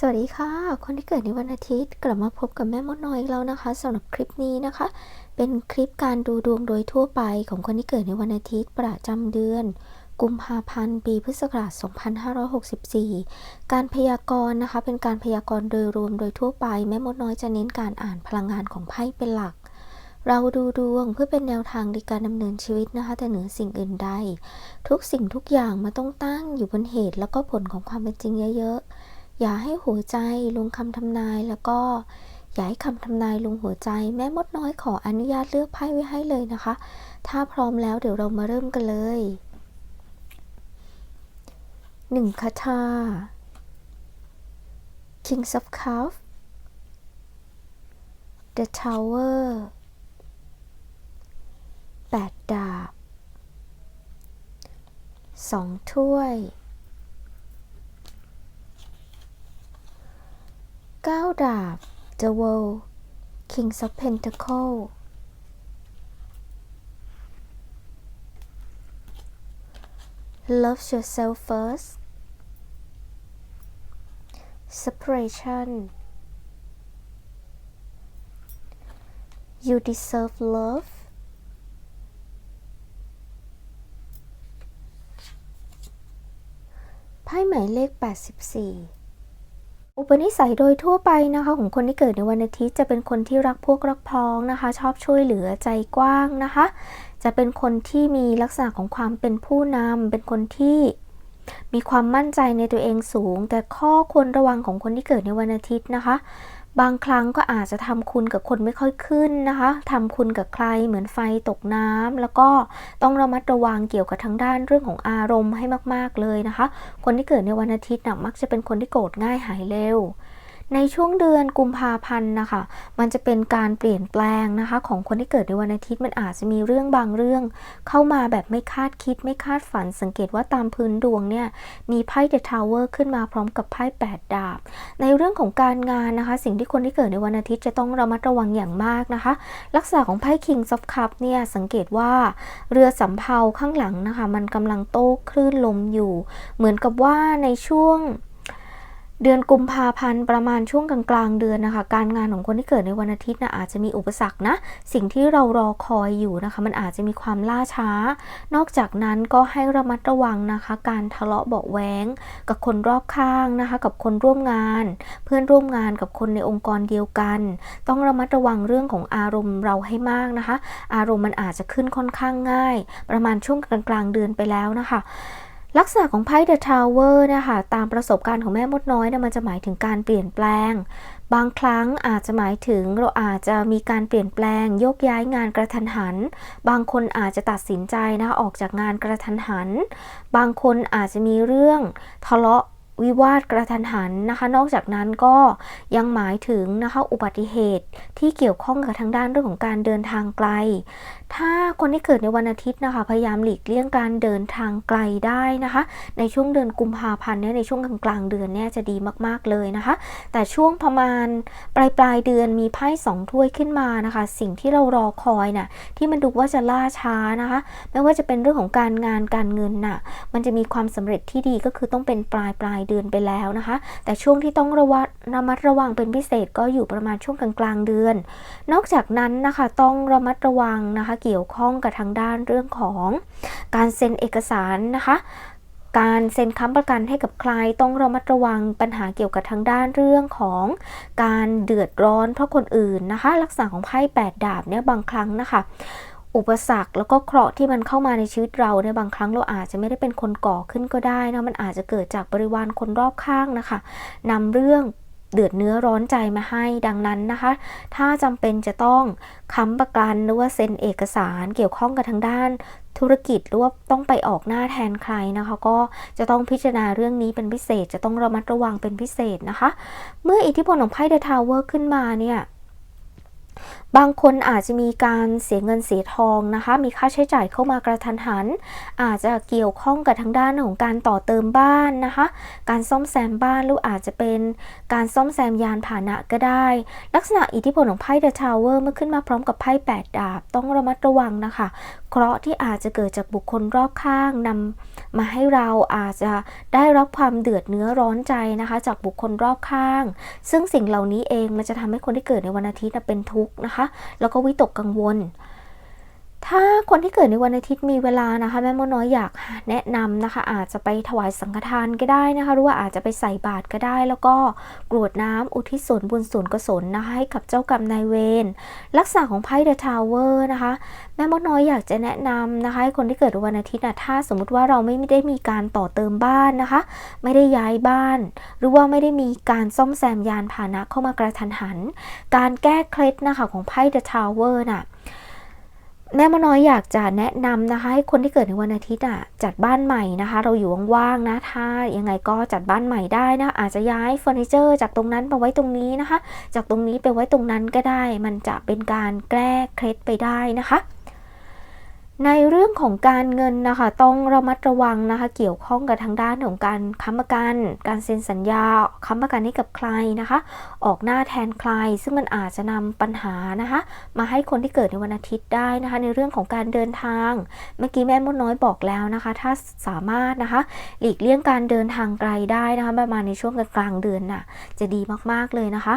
สวัสดีค่ะ คนที่เกิดในวันอาทิตย์กลับมาพบกับแม่มดน้อยอีกแล้วนะคะสำหรับคลิปนี้นะคะ เป็นคลิปการดูดวงโดยทั่วไปของคนที่เกิดในวันอาทิตย์ประจำเดือน กุมภาพันธ์ปีพุทธศักราช 2564 การพยากรณ์นะคะ เป็นการพยากรณ์โดยรวมโดยทั่วไป แม่มดน้อยจะเน้นการอ่านพลังงานของไพ่เป็นหลักเราดูดวงเพื่อเป็นแนวทางในการดำเนินชีวิตนะคะ แต่เหนือสิ่งอื่นใด ทุกสิ่งทุกอย่างมาต้องตั้งอยู่บนเหตุแล้วก็ผลของความเป็นจริงเยอะๆ อย่าให้หัวใจลงคำทำนายแล้วก็อย่าให้คำทำนายลงหัวใจ แม่มดน้อยขออนุญาตเลือกไพ่ไว้ให้เลยนะคะ ถ้าพร้อมแล้วเดี๋ยวเรามาเริ่มกันเลยหนึ่งคาถา Kings of Cups The Tower แปดดาบสองถ้วย The World Kings of Pentacle Love yourself first Separation You deserve love ไพ่หมายเลข 84 อุปนิสัยโดยทั่วไปนะคะ ของคนที่เกิดในวันอาทิตย์ จะเป็นคนที่รักพวกรักพ้องนะคะ ชอบช่วยเหลือใจกว้างนะคะ จะเป็นคนที่มีลักษณะของความเป็นผู้นำเป็นคนที่มีความมั่นใจในตัวเองสูง แต่ข้อควรระวังของคนที่เกิดในวันอาทิตย์นะคะ บางครั้งก็อาจจะทำคุณกับคนไม่ค่อยขึ้นนะคะทำคุณกับใครเหมือนไฟตกน้ำแล้วก็ต้องระมัดระวังเกี่ยวกับทางด้านเรื่องของอารมณ์ให้มาก ๆเลยนะคะ คนที่เกิดในวันอาทิตย์นะมักจะเป็นคนที่โกรธง่ายหายเร็ว ในช่วงเดือนกุมภาพันธ์นะคะ มันจะเป็นการเปลี่ยนแปลงนะคะ ของคนที่เกิดในวันอาทิตย์มันอาจจะมีเรื่องบางเรื่อง เข้ามาแบบไม่คาดคิดไม่คาดฝัน สังเกตว่าตามพื้นดวงเนี่ยมีไพ่เดอะทาวเวอร์ขึ้นมาพร้อมกับไพ่แปดดาบ ในเรื่องของการงานนะคะ สิ่งที่คนที่เกิดในวันอาทิตย์จะต้องระมัดระวังอย่างมากนะคะ ลักษณะของไพ่ King of Cup เนี่ยสังเกตว่าเรือสำเภาข้างหลังนะคะ มันกำลังโต้คลื่นลมอยู่ เหมือนกับว่าในช่วง เดือนกุมภาพันธ์ประมาณช่วงกลางๆเดือนนะคะ การงานของคนที่เกิดในวันอาทิตย์นะอาจจะมีอุปสรรคนะ สิ่งที่เรารอคอยอยู่นะคะ มันอาจจะมีความล่าช้า นอกจากนั้นก็ให้ระมัดระวังนะคะ การทะเลาะเบาะแว้งกับคนรอบข้างนะคะ กับคนร่วมงาน เพื่อนร่วมงานกับคนในองค์กรเดียวกัน ต้องระมัดระวังเรื่องของอารมณ์เราให้มากนะคะ อารมณ์มันอาจจะขึ้นค่อนข้างง่าย ประมาณช่วงกลางๆเดือนไปแล้วนะคะ ลักษณะของไพ่เดอะทาวเวอร์นะคะตามประสบการณ์ของแม่มดน้อยเนี่ยมันจะหมายถึงการเปลี่ยนแปลง บางครั้งอาจจะหมายถึงเราอาจจะมีการเปลี่ยนแปลง โยกย้ายงานกระทันหัน บางคนอาจจะตัดสินใจนะออกจากงานกระทันหัน บางคนอาจจะมีเรื่องทะเลาะ วิวาทกระทันหันนะคะ นอกจากนั้นก็ยังหมายถึงนะคะอุบัติเหตุที่เกี่ยวข้องกับทางด้านเรื่องของการเดินทางไกล ถ้าคนที่เกิดในวันอาทิตย์นะคะ พยายามหลีกเลี่ยงการเดินทางไกลได้นะคะ ในช่วงเดือนกุมภาพันธ์เนี่ยในช่วงกลางๆเดือนเนี่ยจะดีมากๆเลยนะคะ แต่ช่วงประมาณปลายปลายเดือนมีไพ่สองถ้วยขึ้นมานะคะ สิ่งที่เรารอคอยน่ะที่มันดูว่าจะล่าช้านะคะ ไม่ว่าจะเป็นเรื่องของการงานการเงินน่ะมันจะมีความสำเร็จที่ดีก็คือต้องเป็นปลายปลายเดือนไปแล้วนะคะ แต่ช่วงที่ต้องระวัดระมัดระวังเป็นพิเศษก็อยู่ประมาณช่วงกลางๆเดือน นอกจากนั้นนะคะต้องระมัดระวังนะคะ เกี่ยวข้องกับทางด้านเรื่องของการเซ็นเอกสารนะคะการเซ็นค้ำประกันให้กับใครต้องระมัดระวังปัญหาเกี่ยวกับทางด้านเรื่องของการเดือดร้อนเพราะคนอื่นนะคะ ลักษณะของไพ่แปดดาบเนี่ยบางครั้งนะคะ อุปสรรคแล้วก็เคราะห์ที่มันเข้ามาในชีวิตเราเนี่ยบางครั้งเราอาจจะไม่ได้เป็นคนก่อขึ้นก็ได้นะมันอาจจะเกิดจากบริวารคนรอบข้างนะคะนำเรื่องเดือดเนื้อร้อนใจมาให้ดังนั้นนะคะ ถ้าจำเป็นจะต้องค้ำประกันหรือว่าเซ็นเอกสารเกี่ยวข้องกับทางด้านธุรกิจหรือว่าต้องไปออกหน้าแทนใครนะคะ ก็จะต้องพิจารณาเรื่องนี้เป็นพิเศษ จะต้องระมัดระวังเป็นพิเศษนะคะ เมื่ออิทธิพลของไพ่เดอะทาวเวอร์ขึ้นมาเนี่ย บางคนอาจจะมีการเสียเงินเสียทองนะคะ มีค่าใช้จ่ายเข้ามากระทันหัน อาจจะเกี่ยวข้องกับทางด้านของการต่อเติมบ้านนะคะ การซ่อมแซมบ้านหรืออาจจะเป็นการซ่อมแซมยานพาหนะก็ได้ ลักษณะอิทธิพลของไพ่เดอะทาวเวอร์เมื่อขึ้นมาพร้อมกับไพ่แปดดาบ ต้องระมัดระวังนะคะเคราะห์ที่อาจจะเกิดจากบุคคลรอบข้างนำมาให้เราอาจจะได้รับความเดือดเนื้อร้อนใจนะคะ จากบุคคลรอบข้าง ซึ่งสิ่งเหล่านี้เองมันจะทำให้คนที่เกิดในวันอาทิตย์เป็นทุกข์นะคะ แล้วก็วิตกกังวล ถ้าคนที่เกิดในวันอาทิตย์มีเวลานะคะ แม่มดน้อยอยากแนะนำนะคะ อาจจะไปถวายสังฆทานก็ได้นะคะ หรือว่าอาจจะไปใส่บาตรก็ได้ แล้วก็กรวดน้ำอุทิศส่วนบุญส่วนกุศลนะคะให้กับเจ้ากรรมนายเวรลักษณะของไพ่เดอะทาวเวอร์นะคะ แม่มดน้อยอยากจะแนะนำนะคะให้คนที่เกิดวันอาทิตย์นะถ้าสมมุติว่าเราไม่ได้มีการต่อเติมบ้านนะคะ ไม่ได้ย้ายบ้าน หรือว่าไม่ได้มีการซ่อมแซมยานพาหนะเข้ามากระทันหัน การแก้เคล็ดนะคะของไพ่เดอะทาวเวอร์น่ะ แม่มน้อยอยากจะแนะนำนะคะให้คนที่เกิดในวันอาทิตย์อะจัดบ้านใหม่นะคะ เราอยู่ว่างๆนะถ้ายังไงก็จัดบ้านใหม่ได้นะ อาจจะย้ายเฟอร์นิเจอร์จากตรงนั้นมาไว้ตรงนี้นะคะ จากตรงนี้ไปไว้ตรงนั้นก็ได้ มันจะเป็นการแก้เคล็ดไปได้นะคะ ในเรื่องของการเงินนะคะ ต้องระมัดระวังนะคะ เกี่ยวข้องกับทางด้านของการค้ำประกัน การเซ็นสัญญาค้ำประกันให้กับใครนะคะ ออกหน้าแทนใคร ซึ่งมันอาจจะนำปัญหานะคะ มาให้คนที่เกิดในวันอาทิตย์ได้นะคะ ในเรื่องของการเดินทาง เมื่อกี้แม่มดน้อยบอกแล้วนะคะ ถ้าสามารถนะคะ หลีกเลี่ยงการเดินทางไกลได้นะคะ ประมาณในช่วงกลางเดือนน่ะจะดีมากๆเลยนะคะ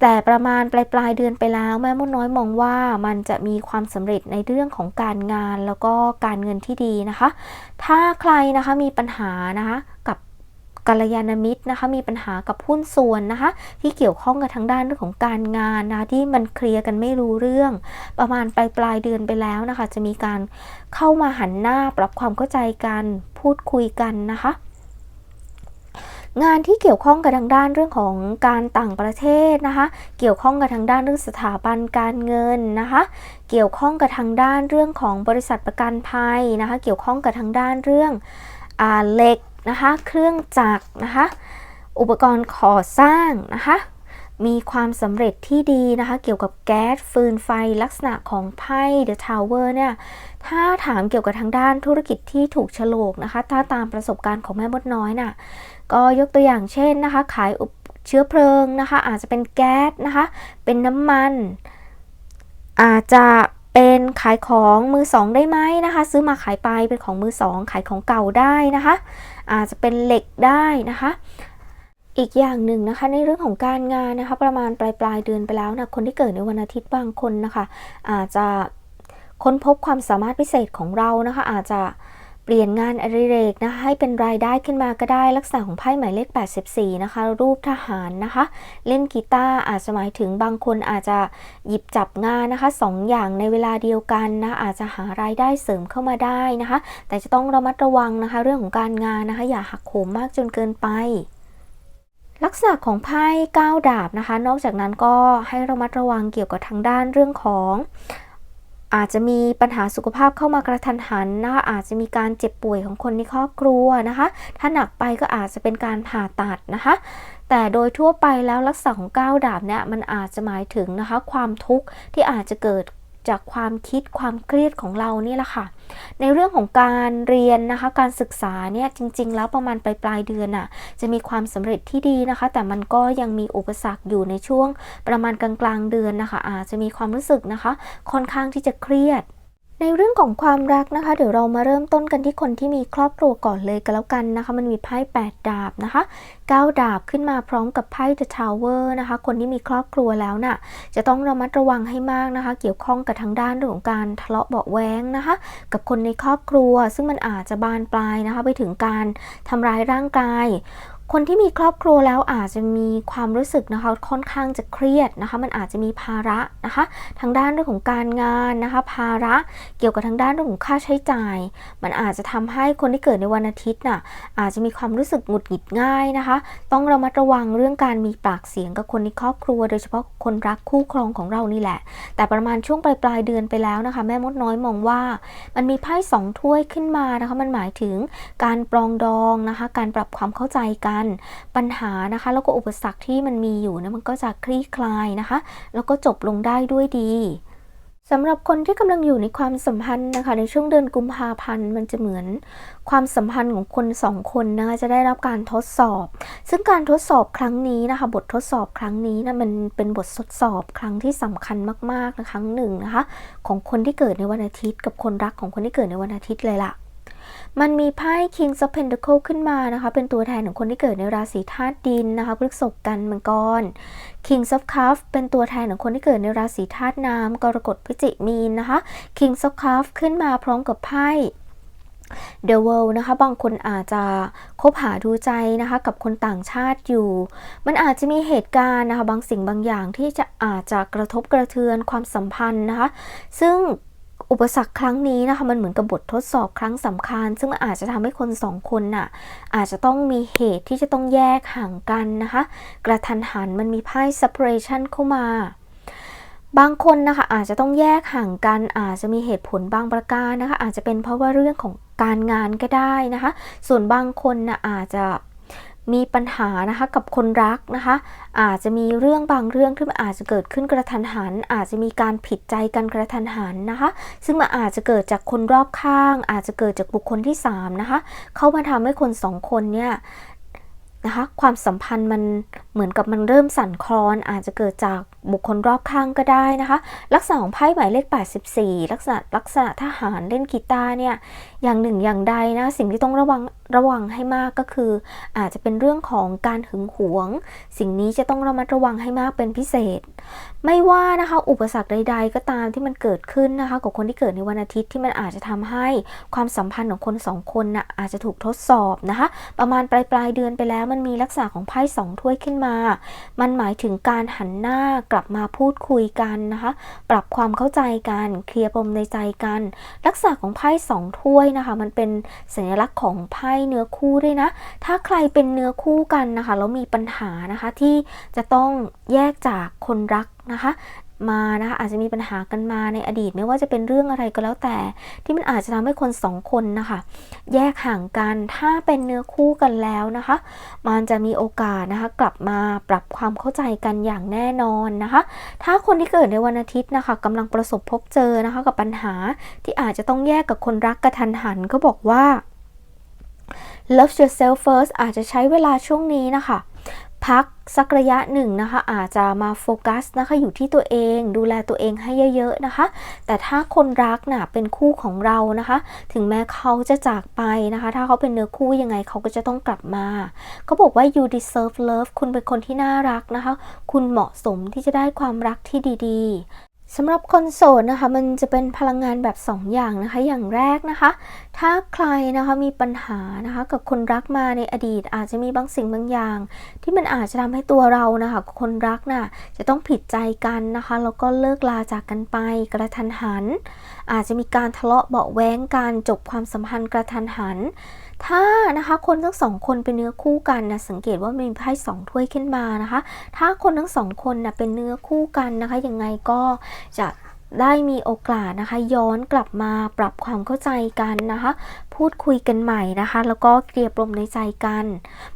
แต่ประมาณปลายปลายเดือนไปแล้ว แม่มดน้อยมองว่ามันจะมีความสำเร็จในเรื่องของการงานแล้วก็การเงินที่ดีนะคะ ถ้าใครนะคะมีปัญหานะคะกับกัลยาณมิตรนะคะมีปัญหากับหุ้นส่วนนะคะ ที่เกี่ยวข้องกับทางด้านเรื่องของการงานนะะที่มันเคลียร์กันไม่รู้เรื่อง ประมาณปลายปลายเดือนไปแล้วนะคะ จะมีการเข้ามาหันหน้าปรับความเข้าใจกันพูดคุยกันนะคะ งานที่เกี่ยวข้องกับทางด้านเรื่องของการต่างประเทศนะคะ เกี่ยวข้องกับทางด้านเรื่องสถาบันการเงินนะคะ เกี่ยวข้องกับทางด้านเรื่องของบริษัทประกันภัยนะคะ เกี่ยวข้องกับทางด้านเรื่องอเหล็กนะคะ เครื่องจักรนะคะ อุปกรณ์ก่อสร้างนะคะ มีความสำเร็จที่ดีนะคะ เกี่ยวกับแก๊สฟืนไฟลักษณะของไพ่เดอะทาวเวอร์เนี่ย ถ้าถามเกี่ยวกับทางด้านธุรกิจที่ถูกฉลกนะคะ ถ้าตามประสบการณ์ของแม่มดน้อยน่ะ ก็ยกตัวอย่างเช่นนะคะ ขายอุปเชื้อเพลิงนะคะ อาจจะเป็นแก๊สนะคะ เป็นน้ำมัน อาจจะเป็นขายของมือสองได้ไหมนะคะ ซื้อมาขายไปเป็นของมือสองขายของเก่าได้นะคะ อาจจะเป็นเหล็กได้นะคะ อีกอย่างหนึ่งนะคะในเรื่องของการงานนะคะประมาณปลายปลายเดือนไปแล้วนะคนที่เกิดในวันอาทิตย์บางคนนะคะ อาจจะค้นพบความสามารถพิเศษของเรานะคะ อาจจะเปลี่ยนงานอดิเรกนะคะให้เป็นรายได้ขึ้นมาก็ได้ลักษณะของไพ่หมายเลข 84 นะคะ รูปทหารนะคะ เล่นกีตาร์อาจจะหมายถึงบางคนอาจจะหยิบจับงานนะคะสองอย่างในเวลาเดียวกันนะอาจจะหารายได้เสริมเข้ามาได้นะคะ แต่จะต้องระมัดระวังนะคะ เรื่องของการงานนะคะ อย่าหักโหมมากจนเกินไป ลักษณะของไพ่ก้าวดาบนะคะ นอกจากนั้นก็ให้ระมัดระวังเกี่ยวกับทางด้านเรื่องของ อาจจะมีปัญหาสุขภาพเข้ามากระทันหันนะคะอาจจะมีการเจ็บป่วยของคนในครอบครัวนะคะ ถ้าหนักไปก็อาจจะเป็นการผ่าตัดนะคะ แต่โดยทั่วไปแล้วลักษณะของก้าวดาบเนี่ยมันอาจจะหมายถึงนะคะ ความทุกข์ที่อาจจะเกิด จากความคิดความเครียดของเรานี่แหละค่ะ ในเรื่องของการเรียนนะคะ การศึกษาเนี่ยจริง ๆ แล้วประมาณปลายปลายเดือนน่ะจะมีความสำเร็จที่ดีนะคะ แต่มันก็ยังมีอุปสรรคอยู่ในช่วงประมาณกลางๆเดือนนะคะอาจจะมีความรู้สึกนะคะ ค่อนข้างที่จะเครียด ในเรื่องของความรักนะคะ เดี๋ยวเรามาเริ่มต้นกันที่คนที่มีครอบครัวก่อนเลยก็แล้วกันนะคะ มันมีไพ่8ดาบนะคะ9ดาบขึ้นมาพร้อมกับไพ่ The Tower นะคะ คนที่มีครอบครัวแล้วน่ะจะต้องระมัดระวังให้มากนะคะ เกี่ยวข้องกับทางด้านเรื่องของการทะเลาะเบาแว้งนะคะ กับคนในครอบครัว ซึ่งมันอาจจะบานปลายนะคะ ไปถึงการทำร้ายร่างกาย คนที่มีครอบครัวแล้วอาจจะมีความรู้สึกนะคะค่อนข้างจะเครียดนะคะมันอาจจะมีภาระนะคะ ทางด้านเรื่องของการงานนะคะ ภาระเกี่ยวกับทางด้านเรื่องของค่าใช้จ่าย มันอาจจะทำให้คนที่เกิดในวันอาทิตย์น่ะอาจจะมีความรู้สึกหงุดหงิดง่ายนะคะ ต้องระมัดระวังเรื่องการมีปากเสียงกับคนในครอบครัว โดยเฉพาะคนรักคู่ครองของเรานี่แหละ แต่ประมาณช่วงปลายปลายเดือนไปแล้วนะคะ แม่มดน้อยมองว่า มันมีไพ่สองถ้วยขึ้นมานะคะ มันหมายถึงการปรองดองนะคะ การปรับความเข้าใจกันปัญหานะคะ แล้วก็อุปสรรคที่มันมีอยู่เนะมันก็จะคลี่คลายนะคะ แล้วก็จบลงได้ด้วยดีสำหรับคนที่กำลังอยู่ในความสัมพันธ์นะคะ ในช่วงเดือนกุมภาพันธ์มันจะเหมือนความสัมพันธ์ของคนสองคนนะคะจะได้รับการทดสอบ ซึ่งการทดสอบครั้งนี้นะคะ บททดสอบครั้งนี้นะมันเป็นบททดสอบครั้งที่สำคัญมากๆนะครั้งหนึ่งนะคะ ของคนที่เกิดในวันอาทิตย์ กับคนรักของคนที่เกิดในวันอาทิตย์เลยล่ะ มันมีไพ่ King of Pentacles ขึ้นมานะคะ เป็นตัวแทนของคนที่เกิดในราศีธาตุดินนะคะพฤษภกันมังกร King of Cups เป็นตัวแทนของคนที่เกิดในราศีธาตุน้ำกรกฎพฤศจิมีนนะคะ King of Cups ขึ้นมาพร้อมกับไพ่ The World นะคะ บางคนอาจจะคบหาดูใจนะคะ กับคนต่างชาติอยู่ มันอาจจะมีเหตุการณ์นะคะ บางสิ่งบางอย่างที่จะอาจจะกระทบกระเทือนความสัมพันธ์นะคะ ซึ่ง อุปสรรคครั้งนี้นะคะมันเหมือนกับบททดสอบครั้งสำคัญ ซึ่งมันอาจจะทำให้คนสองคนน่ะอาจจะต้องมีเหตุที่จะต้องแยกห่างกันนะคะ กระทันหันมันมีไพ่ separation เข้ามาบางคนนะคะอาจจะต้องแยกห่างกันอาจจะมีเหตุผลบางประการนะคะ อาจจะเป็นเพราะว่าเรื่องของการงานก็ได้นะคะ ส่วนบางคนนะอาจจะ มีปัญหานะคะกับคนรักนะคะ อาจจะมีเรื่องบางเรื่องที่มันอาจจะเกิดขึ้นกระทันหัน อาจจะมีการผิดใจกันกระทันหันนะคะ ซึ่งมันอาจจะเกิดจากคนรอบข้าง อาจจะเกิดจากบุคคลที่สามนะคะเข้ามาทำให้คนสองคนเนี่ยนะคะความสัมพันธ์มันเหมือนกับมันเริ่มสั่นคลอนอาจจะเกิดจากบุคคลรอบข้างก็ได้นะคะ ลักษณะของไพ่หมายเลข 84 ลักษณะลักษณะทหารเล่นกีตาร์เนี่ยอย่างหนึ่งอย่างใดนะสิ่งที่ต้องระวังระวังให้มากก็คือ อาจจะเป็นเรื่องของการหึงหวง สิ่งนี้จะต้องระมัดระวังให้มากเป็นพิเศษ ไม่ว่านะคะอุปสรรคใด ๆ ก็ตามที่มันเกิดขึ้นนะคะกับคนที่เกิดในวันอาทิตย์ที่มันอาจจะทำให้ความสัมพันธ์ของคนสองคนน่ะอาจจะถูกทดสอบนะคะ ประมาณปลายปลายเดือนไปแล้ว มันมีลักษณะของไพ่สองถ้วยขึ้นมา มันหมายถึงการหันหน้ากลับมาพูดคุยกันนะคะ ปรับความเข้าใจกันเคลียร์ปมในใจกัน ลักษณะของไพ่สองถ้วยนะคะ มันเป็นสัญลักษณ์ของไพ่เนื้อคู่ด้วยนะ ถ้าใครเป็นเนื้อคู่กันนะคะแล้วมีปัญหานะคะที่จะต้องแยกจากคนรักนะคะมานะคะอาจจะมีปัญหากันมาในอดีต ไม่ว่าจะเป็นเรื่องอะไรก็แล้วแต่ ที่มันอาจจะทำให้คนสองคนนะคะแยกห่างกันถ้าเป็นเนื้อคู่กันแล้วนะคะ มันจะมีโอกาสนะคะกลับมาปรับความเข้าใจกันอย่างแน่นอนนะคะ ถ้าคนที่เกิดในวันอาทิตย์นะคะกำลังประสบพบเจอนะคะกับปัญหาที่อาจจะต้องแยกกับคนรักกระทันหันก็บอกว่า love yourself first อาจจะใช้เวลาช่วงนี้นะคะ พักสักระยะหนึ่งนะคะ อาจจะมาโฟกัสนะคะอยู่ที่ตัวเองดูแลตัวเองให้เยอะๆนะคะ แต่ถ้าคนรักน่ะเป็นคู่ของเรานะคะ ถึงแม้เขาจะจากไปนะคะ ถ้าเขาเป็นเนื้อคู่ยังไงเขาก็จะต้องกลับมาเขาบอกว่า you deserve love คุณเป็นคนที่น่ารักนะคะ คุณเหมาะสมที่จะได้ความรักที่ดีๆ สำหรับคนโสดนะคะมันจะเป็นพลังงานแบบ2ออย่างนะคะ อย่างแรกนะคะ ถ้าใครนะคะมีปัญหานะคะกับคนรักมาในอดีต อาจจะมีบางสิ่งบางอย่าง ที่มันอาจจะทำให้ตัวเรานะคะคนรักน่ะจะต้องผิดใจกันนะคะแล้วก็เลิกลาจากกันไปกระทันหัน อาจจะมีการทะเลาะเบาแว้งกันจบความสัมพันธ์กระทันหัน ถ้านะคะคนทั้งสองคนเป็นเนื้อคู่กันนะสังเกตว่ามีไพ่สองถ้วยขึ้นมานะคะ ถ้าคนทั้งสองคนนะเป็นเนื้อคู่กันนะคะยังไงก็จะ ได้มีโอกาสนะคะ ย้อนกลับมาปรับความเข้าใจกันนะคะ พูดคุยกันใหม่นะคะ แล้วก็เคลียร์ปมในใจกัน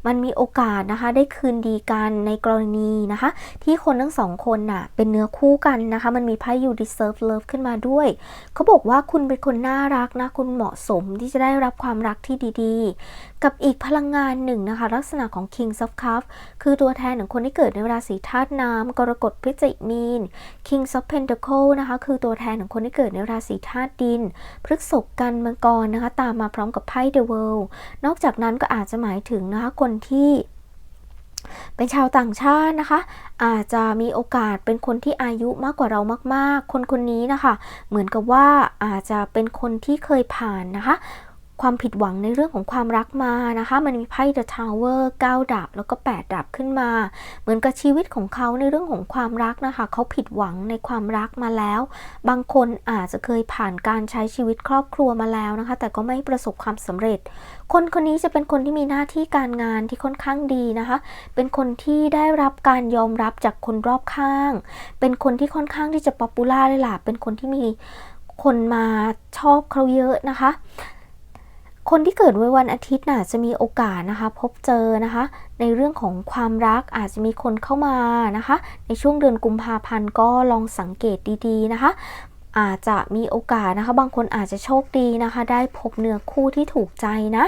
มันมีโอกาสนะคะ ได้คืนดีกันในกรณีนะคะ ที่คนทั้งสองคนน่ะเป็นเนื้อคู่กันนะคะ มันมีไพ่ you deserve love ขึ้นมาด้วย เขาบอกว่าคุณเป็นคนน่ารักนะ คุณเหมาะสมที่จะได้รับความรักที่ดีๆ กับอีกพลังงานหนึ่งนะคะ ลักษณะของ King of Cups คือตัวแทนของคนที่เกิดในราศีธาตุน้ำกรกฎพฤศจิมีน King of Pentacle นะคะ คือตัวแทนของคนที่เกิดในราศีธาตุดิน พฤกษภกันมังกรนะคะ ตามมาพร้อมกับไพ่ The World นอกจากนั้นก็อาจจะหมายถึงนะคะคนที่เป็นชาวต่างชาตินะคะ อาจจะมีโอกาสเป็นคนที่อายุมากกว่าเรามาก ๆ คนคนนี้นะคะ เหมือนกับว่าอาจจะเป็นคนที่เคยผ่านนะคะ ความผิดหวังในเรื่องของความรักมานะคะ มันมีไพ่ The Tower 9ดาบแล้วก็8ดาบขึ้นมา เหมือนกับชีวิตของเขาในเรื่องของความรักนะคะ เขาผิดหวังในความรักมาแล้ว บางคนอาจจะเคยผ่านการใช้ชีวิตครอบครัวมาแล้วนะคะ แต่ก็ไม่ประสบความสำเร็จ คนคนนี้จะเป็นคนที่มีหน้าที่การงานที่ค่อนข้างดีนะคะ เป็นคนที่ได้รับการยอมรับจากคนรอบข้าง เป็นคนที่ค่อนข้างที่จะป๊อปปูล่าเลยล่ะ เป็นคนที่มีคนมาชอบเขาเยอะนะคะ คนที่เกิดวันอาทิตย์น่ะจะมีโอกาสนะคะ พบเจอนะคะ ในเรื่องของความรักอาจจะมีคนเข้ามานะคะ ในช่วงเดือนกุมภาพันธ์ก็ลองสังเกตดีๆนะคะ อาจจะมีโอกาสนะคะ บางคนอาจจะโชคดีนะคะ ได้พบเนื้อคู่ที่ถูกใจนะ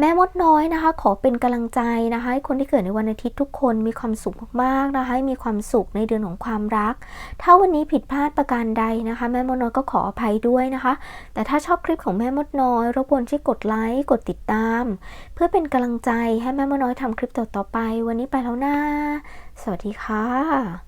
แม่มดน้อยนะคะ ขอเป็นกำลังใจนะคะให้คนที่เกิดในวันอาทิตย์ทุกคนมีความสุขมากๆนะคะให้มีความสุขในเดือนของความรัก ถ้าวันนี้ผิดพลาดประการใดนะคะ แม่มดน้อยก็ขออภัยด้วยนะคะ แต่ถ้าชอบคลิปของแม่มดน้อยรบกวนช่วยกดไลค์กดติดตาม เพื่อเป็นกำลังใจให้แม่มดน้อยทำคลิปต่อๆไป วันนี้ไปแล้วนะสวัสดีค่ะ